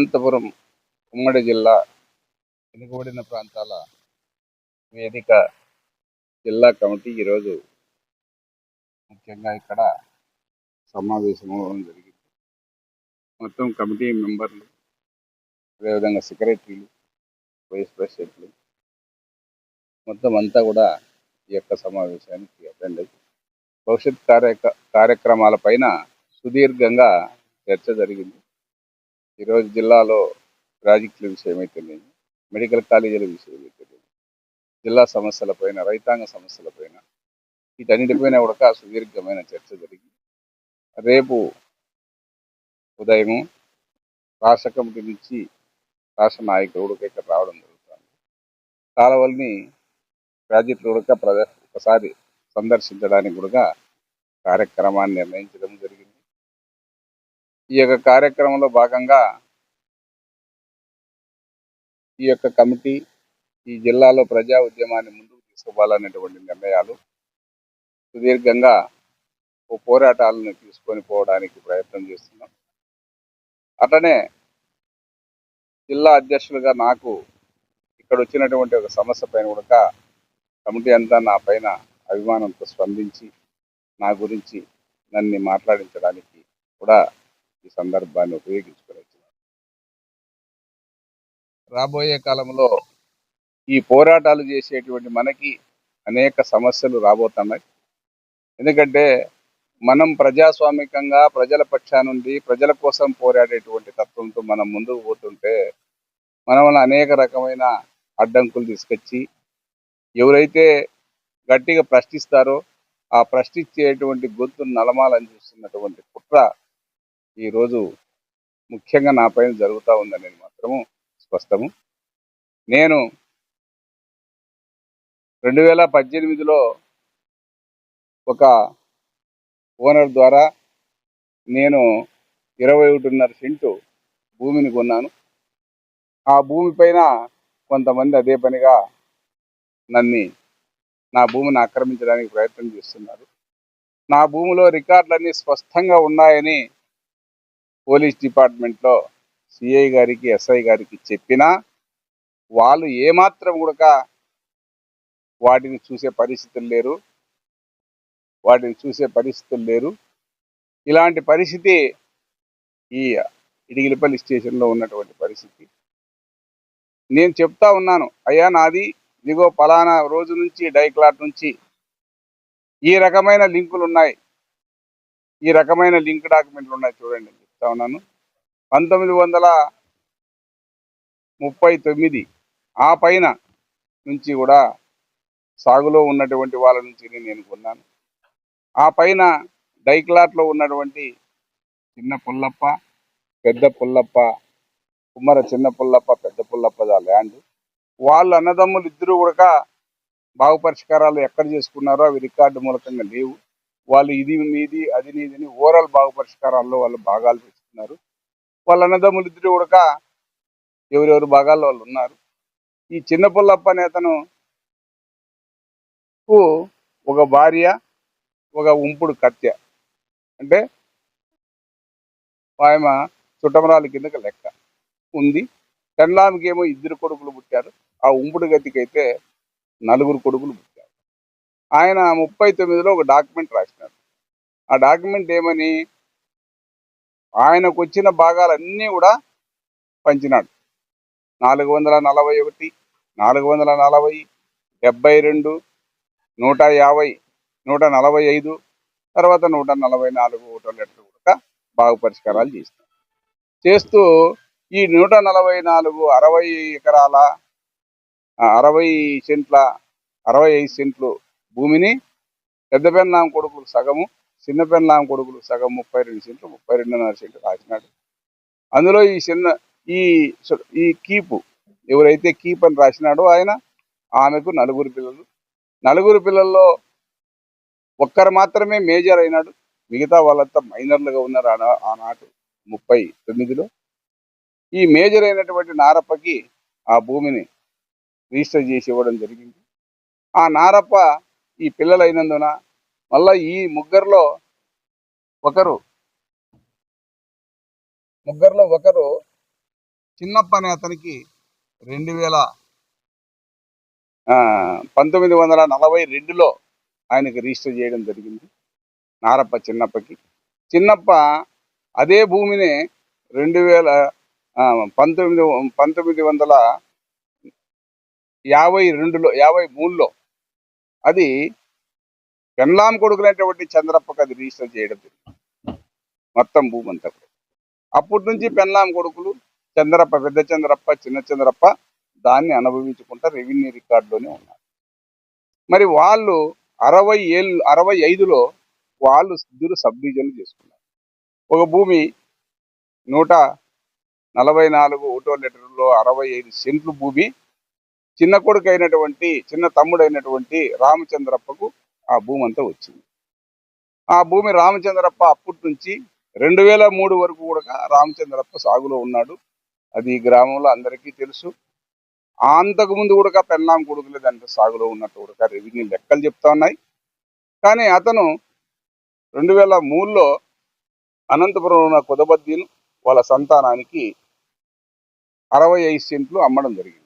అనంతపురం ఉమ్మడి జిల్లా వెనుకబడిన ప్రాంతాల వేదిక జిల్లా కమిటీ ఈరోజు ముఖ్యంగా ఇక్కడ సమావేశం అవ్వడం జరిగింది. మొత్తం కమిటీ మెంబర్లు అదేవిధంగా సెక్రటరీలు వైస్ ప్రెసిడెంట్లు మొత్తం అంతా కూడా ఈ యొక్క సమావేశానికి అటెండ్ అయ్యి భవిష్యత్ కార్య కార్యక్రమాలపైన సుదీర్ఘంగా చర్చ జరిగింది. ఈరోజు జిల్లాలో ప్రాజెక్టుల విషయం అయితేనేమి మెడికల్ కాలేజీల విషయం అయితేనేమి జిల్లా సమస్యలపైన రైతాంగ సమస్యలపైన వీటన్నిటిపైన కూడా సుదీర్ఘమైన చర్చ జరిగింది. రేపు ఉదయం రాష్ట్ర కమిటీ నుంచి రాష్ట్ర నాయకులు కూడా ఇక్కడ రావడం జరుగుతుంది. కాలువల్ని ప్రాజెక్టులు కూడా ప్రజ ఒకసారి సందర్శించడానికి కూడా కార్యక్రమాన్ని నిర్ణయించడం జరిగింది. ఈ యొక్క కార్యక్రమంలో భాగంగా ఈ యొక్క కమిటీ ఈ జిల్లాలో ప్రజా ఉద్యమాన్ని ముందుకు తీసుకోవాలనేటువంటి నిర్ణయాలు సుదీర్ఘంగా ఓ పోరాటాలను తీసుకొని పోవడానికి ప్రయత్నం చేస్తున్నాం. అట్లనే జిల్లా అధ్యక్షులుగా నాకు ఇక్కడ వచ్చినటువంటి ఒక సమస్య పైన కూడా కమిటీ అంతా నా పైన అభిమానంతో స్పందించి నా గురించి నన్ను మాట్లాడించడానికి కూడా ఈ సందర్భాన్ని ఉపయోగించుకొని వచ్చినారు రాబోయే కాలంలో ఈ పోరాటాలు చేసేటువంటి మనకి అనేక సమస్యలు రాబోతున్నాయి. ఎందుకంటే మనం ప్రజాస్వామికంగా ప్రజల పక్షా నుండి ప్రజల కోసం పోరాడేటువంటి తత్వంతో మనం ముందుకు పోతుంటే మనం అనేక రకమైన అడ్డంకులు తీసుకొచ్చి ఎవరైతే గట్టిగా ప్రశ్నిస్తారో ఆ ప్రశ్నించేటువంటి గొంతును నలమాలని చూస్తున్నటువంటి కుట్ర ఈరోజు ముఖ్యంగా నా పైన జరుగుతూ ఉందనేది మాత్రము స్పష్టము. నేను రెండు వేల పద్దెనిమిదిలో ఒక ఓనర్ ద్వారా నేను ఇరవై ఒకటిన్నర సెంటు భూమిని కొన్నాను. ఆ భూమి పైన కొంతమంది అదే పనిగా నన్ను నా భూమిని ఆక్రమించడానికి ప్రయత్నం చేస్తున్నారు. నా భూమిలో రికార్డులన్నీ స్పష్టంగా ఉన్నాయని పోలీస్ డిపార్ట్మెంట్లో సిఐ గారికి ఎస్ఐ గారికి చెప్పినా వాళ్ళు ఏమాత్రం కూడా వాటిని చూసే పరిస్థితులు లేరు. వాటిని చూసే పరిస్థితులు లేరు. ఇలాంటి పరిస్థితి ఈ ఇడిగిలిపల్లి స్టేషన్లో ఉన్నటువంటి పరిస్థితి. నేను చెప్తా ఉన్నాను అయ్యా నాది ఇదిగో పలానా రోజు నుంచి డైక్లాట్ నుంచి ఈ రకమైన లింకులు ఉన్నాయి ఈ రకమైన లింక్ డాక్యుమెంట్లు ఉన్నాయి చూడండి. చెప్తా ఉన్నాను. పంతొమ్మిది వందల ముప్పై తొమ్మిది ఆ పైన నుంచి కూడా సాగులో ఉన్నటువంటి వాళ్ళ నుంచి నేను కొన్నాను. ఆ పైన డైక్లాట్లో ఉన్నటువంటి చిన్న పుల్లప్ప పెద్ద పుల్లప్ప కుమ్మర చిన్న పుల్లప్ప పెద్ద పుల్లప్ప ల్యాండ్. వాళ్ళు అన్నదమ్ములు ఇద్దరు కూడా బాగుపరిష్కారాలు ఎక్కడ చేసుకున్నారో అవి రికార్డు మూలకంగా లేవు. వాళ్ళు ఇది మీది అది నీదని ఓవరాల్ బాగుపరిష్కారాల్లో వాళ్ళు భాగాలు పెంచుతున్నారు వాళ్ళ అన్నదమ్ములు ఇద్దరు కూడా ఎవరెవరు భాగాల్లో వాళ్ళు ఉన్నారు. ఈ చిన్న పుల్లప్ప నేతను ఒక భార్య ఒక ఉంపుడు కత్య. అంటే ఆయమ చుట్టమరాల కిందకి లెక్క ఉంది. పెండ్లామికి ఏమో ఇద్దరు కొడుకులు పుట్టారు. ఆ ఉంపుడు గతికైతే నలుగురు కొడుకులు పుట్టారు. ఆయన ముప్పై తొమ్మిదిలో ఒక డాక్యుమెంట్ రాసినారు. ఆ డాక్యుమెంట్ ఏమని? ఆయనకు వచ్చిన భాగాలన్నీ కూడా పంచినాడు. నాలుగు వందల నలభై ఒకటి నాలుగు వందల నలభై డెబ్బై రెండు నూట యాభై నూట నలభై ఐదు తర్వాత నూట నలభై నాలుగు ఓటో లెటర్ కూడా బాగు పరిష్కారాలు చేస్తాం చేస్తూ ఈ నూట నలభై నాలుగు అరవై ఎకరాల అరవై సెంట్ల అరవై ఐదు సెంట్లు భూమిని పెద్ద పెన్నాం కొడుకులు సగము చిన్న పెన్నాం కొడుకులు సగం ముప్పై రెండు సెంట్లు ముప్పై రెండున్నర సెంట్లు రాసినాడు. అందులో ఈ చిన్న ఈ ఈ కీపు ఎవరైతే కీప్ అని రాసినాడో ఆయన ఆమెకు నలుగురు పిల్లలు. నలుగురు పిల్లల్లో ఒక్కరు మాత్రమే మేజర్ అయినాడు. మిగతా వాళ్ళంతా మైనర్లుగా ఉన్నారు ఆనా- ముప్పై తొమ్మిదిలో. ఈ మేజర్ అయినటువంటి నారప్పకి ఆ భూమిని రిజిస్టర్ చేసి ఇవ్వడం జరిగింది. ఆ నారప్ప ఈ పిల్లలు అయినందున మళ్ళా ఈ ముగ్గురులో ఒకరు ముగ్గురులో ఒకరు చిన్నప్ప అనే అతనికి రెండు వేల ఆ, పంతొమ్మిది వందల నలభై రెండులో ఆయనకు రిజిస్టర్ చేయడం జరిగింది. నారప్ప చిన్నప్పకి. చిన్నప్ప అదే భూమిని రెండు వేల పంతొమ్మిది పంతొమ్మిది వందల యాభై రెండులో యాభై మూడులో అది పెన్లాం కొడుకులైనటువంటి చంద్రప్పకి అది రిజిస్టర్ చేయడం జరిగింది. మొత్తం భూమి అంతా కూడా. అప్పటి నుంచి పెన్లాం కొడుకులు చంద్రప్ప పెద్ద చంద్రప్ప చిన్న చంద్రప్ప దాన్ని అనుభవించుకుంటా రెవెన్యూ రికార్డులోనే ఉన్నారు. మరి వాళ్ళు అరవై ఏళ్ళు అరవై ఐదులో వాళ్ళు ఇద్దరు సబ్ డివిజన్లు చేసుకున్నారు. ఒక భూమి నూట నలభై నాలుగు ఓటో లెటర్లో అరవై ఐదు సెంట్లు భూమి చిన్న కొడుకు అయినటువంటి చిన్న తమ్ముడైనటువంటి రామచంద్రప్పకు ఆ భూమి అంతా వచ్చింది. ఆ భూమి రామచంద్రప్ప అప్పటి నుంచి రెండు వేల మూడు వరకు కూడా రామచంద్రప్ప సాగులో ఉన్నాడు. అది ఈ గ్రామంలో అందరికీ తెలుసు. అంతకు ముందు కూడా పెన్నాం కొడుకులే దాంట్లో సాగులో ఉన్నట్టు కూడా రెవెన్యూ లెక్కలు చెప్తా ఉన్నాయి. కానీ అతను రెండు వేల మూడులో అనంతపురం ఉన్న కుదబద్దీను వాళ్ళ సంతానానికి అరవై ఐదు సెంట్లు అమ్మడం జరిగింది.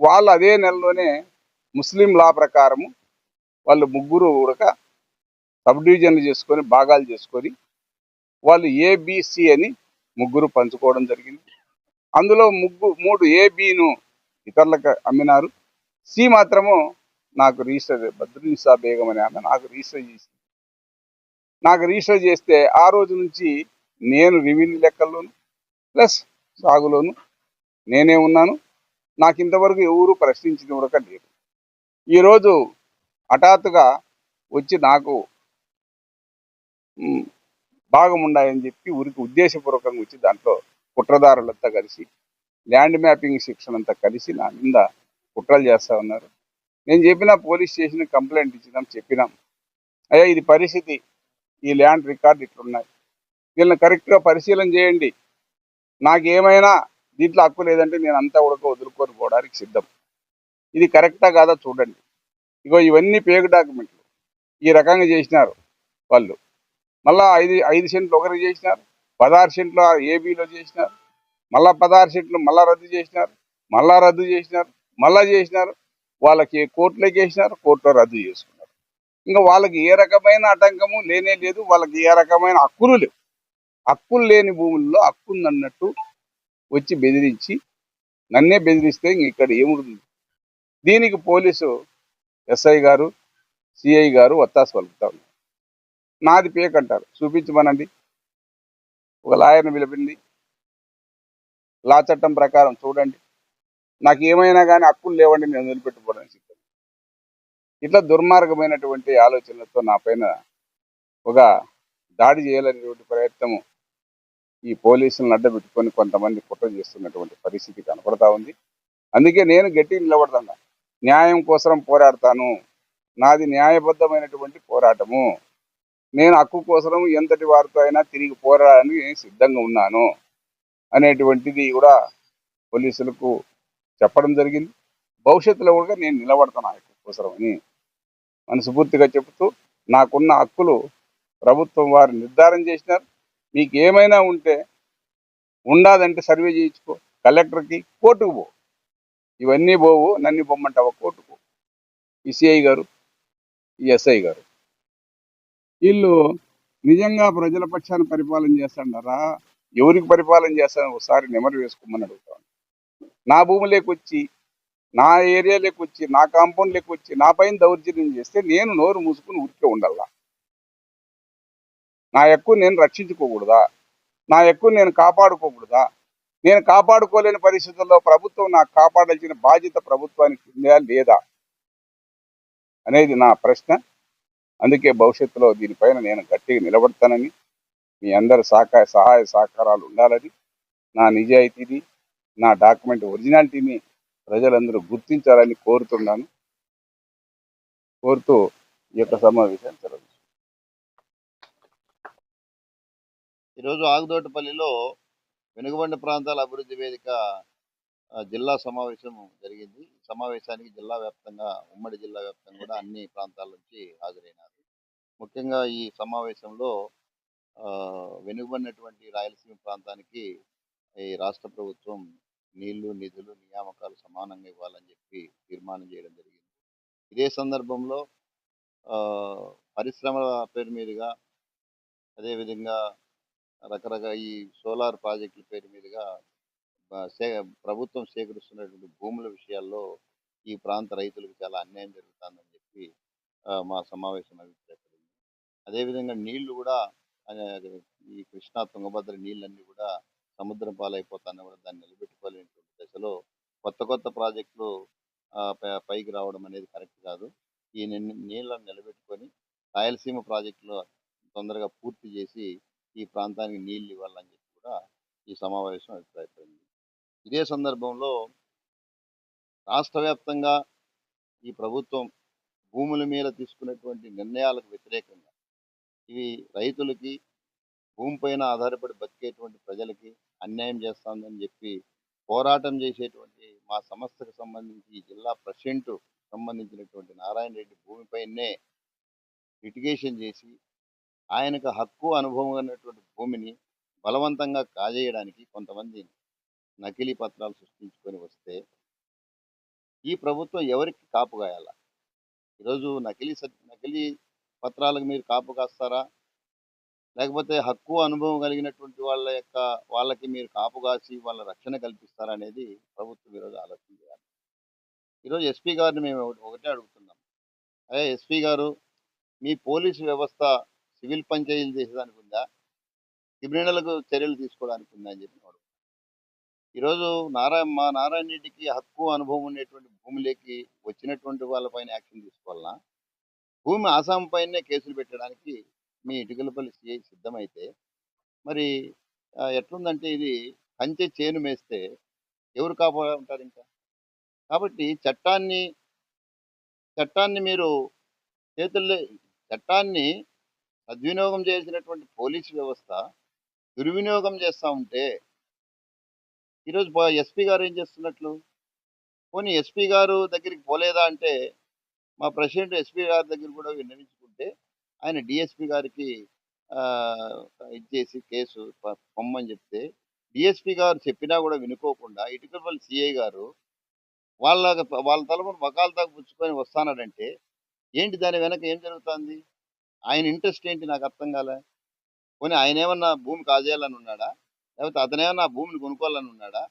వాళ్ళు అదే నెలలోనే ముస్లిం లా ప్రకారము వాళ్ళు ముగ్గురు ఉడక సబ్ డివిజన్లు చేసుకొని భాగాలు చేసుకొని వాళ్ళు ఏబిసి అని ముగ్గురు పంచుకోవడం జరిగింది. అందులో ముగ్గు మూడు ఏబిను ఇతరులకు అమ్మినారు. సి మాత్రము నాకు రిజిస్టర్ బద్రునిసా బేగం అనే ఆమె నాకు రిజిస్టర్ చేసి నాకు రిజిస్టర్ చేస్తే ఆ రోజు నుంచి నేను రెవెన్యూ లెక్కల్లోను ప్లస్ సాగులోను నేనే ఉన్నాను. నాకు ఇంతవరకు ఎవరు ప్రశ్నించిన కూడా లేదు. ఈరోజు హఠాత్తుగా వచ్చి నాకు భాగముండాయని చెప్పి ఊరికి ఉద్దేశపూర్వకంగా వచ్చి దాంట్లో కుట్రదారులంతా కలిసి ల్యాండ్ మ్యాపింగ్ శిక్షణ అంతా కలిసి నా మీద కుట్రలు చేస్తా ఉన్నారు. నేను చెప్పిన పోలీస్ స్టేషన్ కంప్లైంట్ ఇచ్చినాం చెప్పినాం. అయ్యా ఇది పరిస్థితి. ఈ ల్యాండ్ రికార్డు ఇట్లున్నాయి. వీళ్ళని కరెక్ట్గా పరిశీలన చేయండి. నాకు ఏమైనా దీంట్లో హక్కు లేదంటే నేను అంతా ఉడక వదులుకొని పోవడానికి సిద్ధం. ఇది కరెక్టా కాదా చూడండి. ఇగో ఇవన్నీ పేగు డాక్యుమెంట్లు. ఈ రకంగా చేసినారు వాళ్ళు. మళ్ళా ఐదు ఐదు సెంట్లు ఒకరికి చేసినారు పదహారు సెంట్లు ఏబీలో చేసినారు మళ్ళా పదహారు సెంట్లు మళ్ళా రద్దు చేసినారు మళ్ళా రద్దు చేసినారు మళ్ళా చేసినారు. వాళ్ళకి కోర్టులోకి వేసినారు కోర్టులో రద్దు చేసుకున్నారు. ఇంకా వాళ్ళకి ఏ రకమైన ఆటంకము లేనే లేదు వాళ్ళకి ఏ రకమైన హక్కులు లేవు. హక్కులు లేని భూముల్లో హక్కుందన్నట్టు వచ్చి బెదిరించి నన్నే బెదిరిస్తే ఇక్కడ ఏముంటుంది? దీనికి పోలీసు ఎస్ఐ గారు సిఐ గారు ఒత్తాసు పలుకుతా ఉన్నారు. నాది పేక్ అంటారు. చూపించమనండి. ఒక లాయర్ని పిలిపింది. లా చట్టం ప్రకారం చూడండి. నాకు ఏమైనా కానీ హక్కులు లేవండి నేను వదిలిపెట్టుకోవడానికి సిద్ధం. ఇట్లా దుర్మార్గమైనటువంటి ఆలోచనలతో నా పైన ఒక దాడి చేయాలనేటువంటి ప్రయత్నము ఈ పోలీసులను అడ్డబెట్టుకొని కొంతమంది కుట్ర చేస్తున్నటువంటి పరిస్థితి కనపడతా ఉంది. అందుకే నేను గట్టి నిలబడతాను. న్యాయం కోసం పోరాడతాను. నాది న్యాయబద్ధమైనటువంటి పోరాటము. నేను హక్కు కోసం ఎంతటి వారితో అయినా తిరిగి పోరాడడానికి నేను సిద్ధంగా ఉన్నాను అనేటువంటిది కూడా పోలీసులకు చెప్పడం జరిగింది. భవిష్యత్తులో కూడా నేను నిలబడతాను ఆ హక్కు కోసం అని మనస్ఫూర్తిగా చెబుతూ నాకున్న హక్కులు ప్రభుత్వం వారు నిర్ధారణ చేసినారు. మీకు ఏమైనా ఉంటే ఉండాదంటే సర్వే చేయించుకో. కలెక్టర్కి కోర్టుకు పో. ఇవన్నీ పోవు నన్ను పొమ్మంటావా కోర్టుకు? ఈ సిఐ గారు ఈ ఎస్ఐ గారు. వీళ్ళు నిజంగా ప్రజల పక్షాన పరిపాలన చేస్తాడారా? ఎవరికి పరిపాలన చేస్తాను ఒకసారి నెమరు వేసుకోమని అడుగుతాను నా భూములోకి వచ్చి నా ఏరియాలోకి వచ్చి నా కాంపౌండ్లోకి వచ్చి నా పైన దౌర్జన్యం చేస్తే నేను నోరు మూసుకుని ఊరికే ఉండాలా? నా ఎక్కువ నేను రక్షించుకోకూడదా? నా ఎక్కువ నేను కాపాడుకోకూడదా? నేను కాపాడుకోలేని పరిస్థితుల్లో ప్రభుత్వం నాకు కాపాడాల్సిన బాధ్యత ప్రభుత్వానికి ఉందా లేదా? అనేది నా ప్రశ్న. అందుకే భవిష్యత్తులో దీనిపైన నేను గట్టిగా నిలబడతానని మీ అందరి సహకార సహాయ సహకారాలు ఉండాలని నా నిజాయితీని నా డాక్యుమెంట్ ఒరిజినాలిటీని ప్రజలందరూ గుర్తించాలని కోరుతున్నాను. కోరుతూ ఈ యొక్క సమావేశాన్ని ఈరోజు ఆగుదోటపల్లిలో వెనుకబడిన ప్రాంతాల అభివృద్ధి వేదిక జిల్లా సమావేశం జరిగింది. ఈ సమావేశానికి జిల్లా వ్యాప్తంగా ఉమ్మడి జిల్లా వ్యాప్తంగా కూడా అన్ని ప్రాంతాల నుంచి హాజరైనారు. ముఖ్యంగా ఈ సమావేశంలో వెనుకబడినటువంటి రాయలసీమ ప్రాంతానికి ఈ రాష్ట్ర ప్రభుత్వం నీళ్ళు నిధులు నియామకాలు సమానంగా ఇవ్వాలని చెప్పి తీర్మానం చేయడం జరిగింది. ఇదే సందర్భంలో పరిశ్రమల పేరు మీదుగా అదేవిధంగా రకరకాల ఈ సోలార్ ప్రాజెక్టుల పేరు మీదుగా సే ప్రభుత్వం సేకరిస్తున్నటువంటి భూముల విషయాల్లో ఈ ప్రాంత రైతులకు చాలా అన్యాయం జరుగుతుందని చెప్పి మా సమావేశం అభిప్రాయపడింది. అదేవిధంగా నీళ్ళు కూడా ఈ కృష్ణా తుంగభద్ర నీళ్ళన్నీ కూడా సముద్రం పాలైపోతాన్ని కూడా దాన్ని నిలబెట్టుకోలేనటువంటి దశలో కొత్త కొత్త ప్రాజెక్టులు పైకి రావడం అనేది కరెక్ట్ కాదు. ఈ ని- నీళ్ళను నిలబెట్టుకొని రాయలసీమ ప్రాజెక్టులు తొందరగా పూర్తి చేసి ఈ ప్రాంతానికి నీళ్ళు ఇవ్వాలని చెప్పి కూడా ఈ సమావేశం అభిప్రాయపడింది. ఇదే సందర్భంలో రాష్ట్ర వ్యాప్తంగా ఈ ప్రభుత్వం భూముల మీద తీసుకున్నటువంటి నిర్ణయాలకు వ్యతిరేకంగా ఇవి రైతులకి భూమిపైన ఆధారపడి బతికేటువంటి ప్రజలకి అన్యాయం చేస్తామని చెప్పి పోరాటం చేసేటువంటి మా సంస్థకు సంబంధించి జిల్లా ప్రెసిడెంట్ సంబంధించినటువంటి నారాయణ రెడ్డి భూమిపైనే లిటిగేషన్ చేసి ఆయనకు హక్కు అనుభవం ఉన్నటువంటి భూమిని బలవంతంగా కాజేయడానికి కొంతమంది నకిలీ పత్రాలు సృష్టించుకొని వస్తే ఈ ప్రభుత్వం ఎవరికి కాపు ఈరోజు నకిలీ నకిలీ పత్రాలకు మీరు కాపు కాస్తారా? లేకపోతే హక్కు అనుభవం కలిగినటువంటి వాళ్ళ యొక్క వాళ్ళకి మీరు కాపు కాసి వాళ్ళ రక్షణ కల్పిస్తారా అనేది ప్రభుత్వం ఈరోజు ఆలోచన చేయాలి. ఈరోజు ఎస్పీ గారిని మేము ఒకటి- ఒకటే అడుగుతున్నాం. అదే ఎస్పీ గారు మీ పోలీసు వ్యవస్థ సివిల్ పంచాయతీలు చేసేదానికి ఉందా? క్రిమినల్కు చర్యలు తీసుకోవడానికి ఉందా అని చెప్పి ఈరోజు నారాయణ మా నారాయణ రెడ్డికి హక్కు అనుభవం ఉండేటువంటి భూమిలోకి వచ్చినటువంటి వాళ్ళపైన యాక్షన్ తీసుకోవాలన్నా భూమి ఆసాం పైనే కేసులు పెట్టడానికి మీ ఇటుకలపల్లి సిఐ సిద్ధమైతే మరి ఎట్లుందంటే ఇది కంచె చేను మేస్తే ఎవరు కాపాడుంటారు ఇంకా? కాబట్టి చట్టాన్ని చట్టాన్ని మీరు చేతుల్లో చట్టాన్ని సద్వినియోగం చేసినటువంటి పోలీసు వ్యవస్థ దుర్వినియోగం చేస్తూ ఉంటే ఈరోజు ఎస్పీ గారు ఏం చేస్తున్నట్లు? పోనీ ఎస్పీ గారు దగ్గరికి పోలేదా అంటే మా ప్రెసిడెంట్ ఎస్పీ గారి దగ్గర కూడా విన్నవించుకుంటే ఆయన డిఎస్పి గారికి ఇచ్చేసి కేసు పొమ్మని చెప్తే డిఎస్పి గారు చెప్పినా కూడా వినుకోకుండా ఇటుకపల్లి సిఐ గారు వాళ్ళ వాళ్ళ తలపున వకాలతాకు పుచ్చుకొని వస్తానాడంటే ఏంటి దాని వెనక ఏం జరుగుతుంది? ఆయన ఇంట్రెస్ట్ ఏంటి నాకు అర్థం కాలే. పోనీ ఆయన ఏమన్నా భూమి కాజేయాలని ఉన్నాడా? లేకపోతే అతనేమన్నా భూమిని కొనుక్కోవాలని ఉన్నాడా?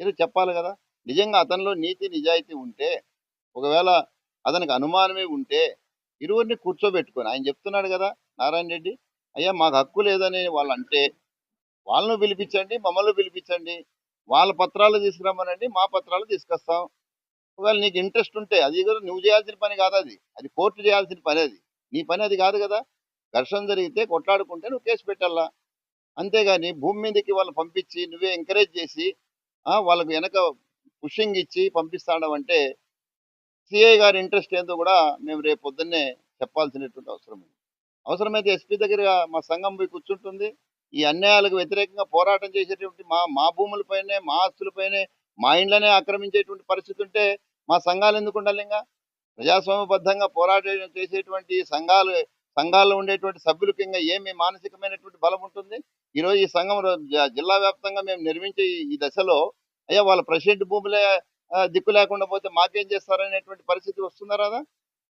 ఏదో చెప్పాలి కదా. నిజంగా అతనిలో నీతి నిజాయితీ ఉంటే ఒకవేళ అతనికి అనుమానమే ఉంటే ఇరువురిని కూర్చోబెట్టుకొని ఆయన చెప్తున్నాడు కదా నారాయణ రెడ్డి అయ్యా మాకు హక్కు లేదని వాళ్ళు అంటే వాళ్ళను పిలిపించండి మమ్మల్ని పిలిపించండి వాళ్ళ పత్రాలు తీసుకురమ్మనండి మా పత్రాలు తీసుకొస్తాం. ఒకవేళ నీకు ఇంట్రెస్ట్ ఉంటే అది కూడా నువ్వు చేయాల్సిన పని కాదు అది. అది కోర్టు చేయాల్సిన పని అది. నీ పని అది కాదు కదా. ఘర్షణ జరిగితే కొట్లాడుకుంటే నువ్వు కేసు పెట్టాలా? అంతేగాని భూమి మీదకి వాళ్ళు పంపించి నువ్వే ఎంకరేజ్ చేసి వాళ్ళకు వెనక పుషింగ్ ఇచ్చి పంపిస్తాడమంటే సిఐ గారి ఇంట్రెస్ట్ ఏందో కూడా మేము రేపు పొద్దున్నే చెప్పాల్సినటువంటి అవసరం ఉంది. అవసరమైతే ఎస్పీ దగ్గర మా సంఘం పోయి కూర్చుంటుంది. ఈ అన్యాయాలకు వ్యతిరేకంగా పోరాటం చేసేటువంటి మా మా భూములపైనే మా ఆస్తులపైనే మా ఇండ్లనే ఆక్రమించేటువంటి పరిస్థితి ఉంటే మా సంఘాలు ఎందుకు ఉండాలి ఇంకా? ప్రజాస్వామ్యబద్ధంగా పోరాటం చేసేటువంటి సంఘాలు సంఘాల్లో ఉండేటువంటి సభ్యులకి ఇంకా ఏమి మానసికమైనటువంటి బలం ఉంటుంది? ఈరోజు ఈ సంఘం జిల్లా వ్యాప్తంగా మేము నిర్మించే ఈ- దశలో అయ్యా వాళ్ళ ప్రెసిడెంట్ భూములే దిక్కు లేకుండా పోతే మాకేం చేస్తారనేటువంటి పరిస్థితి వస్తుందా రాదా?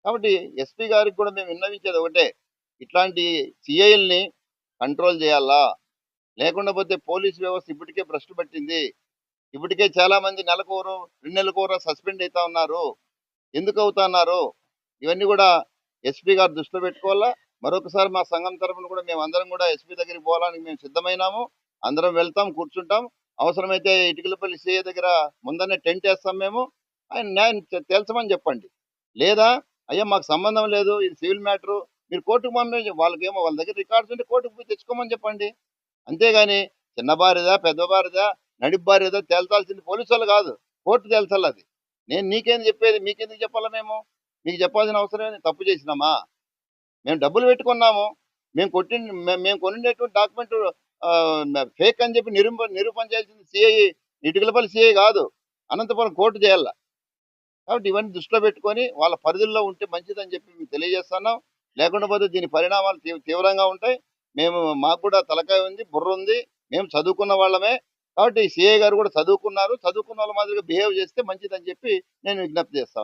కాబట్టి ఎస్పీ గారికి కూడా మేము విన్నవించేది ఒకటే ఇట్లాంటి సిఐల్ని కంట్రోల్ చేయాలా? లేకుండా పోతే పోలీస్ వ్యవస్థ ఇప్పటికే భ్రష్టు పట్టింది. ఇప్పటికే చాలా మంది రెండు నెలకూర సస్పెండ్ అవుతా ఉన్నారు. ఎందుకు అవుతున్నారు ఇవన్నీ కూడా ఎస్పీ గారు దృష్టిలో పెట్టుకోవాలా? మరొకసారి మా సంఘం తరఫున కూడా మేము అందరం కూడా ఎస్పీ దగ్గరికి పోవాలని మేము సిద్ధమైనాము. అందరం వెళ్తాం కూర్చుంటాం. అవసరమైతే ఇటుకలపల్లి సీఏ దగ్గర ముందనే టెంట్ వేస్తాం మేము. ఆయన న్యాయం తేల్చమని చెప్పండి. లేదా అయ్యా మాకు సంబంధం లేదు ఇది సివిల్ మ్యాటరు మీరు కోర్టుకు పంపించి వాళ్ళకేమో వాళ్ళ దగ్గర రికార్డ్స్ ఉంటే కోర్టుకు పోయి తెచ్చుకోమని చెప్పండి. అంతేగాని చిన్న బారిదా పెద్ద బారిదా నడిపు బారిదా తేల్చాల్సింది పోలీసు వాళ్ళు కాదు కోర్టు తేల్చాలి అది. నేను నీకేం చెప్పేది? మీకెందుకు చెప్పాలా మేము? మీకు చెప్పాల్సిన అవసరం తప్పు చేసినామా? మేము డబ్బులు పెట్టుకున్నాము. మేము కొట్టి మేము కొనిండేటువంటి డాక్యుమెంట్ ఫేక్ అని చెప్పి నిరూప నిరూపణ చేయాల్సింది సిఐ ఇటుకలపల్లి సిఐ కాదు. అనంతపురం కోర్టు చేయాల కాబట్టి ఇవన్నీ దృష్టిలో పెట్టుకొని వాళ్ళ పరిధుల్లో ఉంటే మంచిదని చెప్పి మేము తెలియజేస్తున్నాం. లేకుండా పోతే దీని పరిణామాలు తీవ్రంగా ఉంటాయి. మేము మాకు కూడా తలకాయ ఉంది బుర్ర ఉంది. మేము చదువుకున్న వాళ్ళమే. కాబట్టి సిఏ గారు కూడా చదువుకున్నారు. చదువుకున్న వాళ్ళ మాదిరిగా బిహేవ్ చేస్తే మంచిదని చెప్పి నేను విజ్ఞప్తి చేస్తా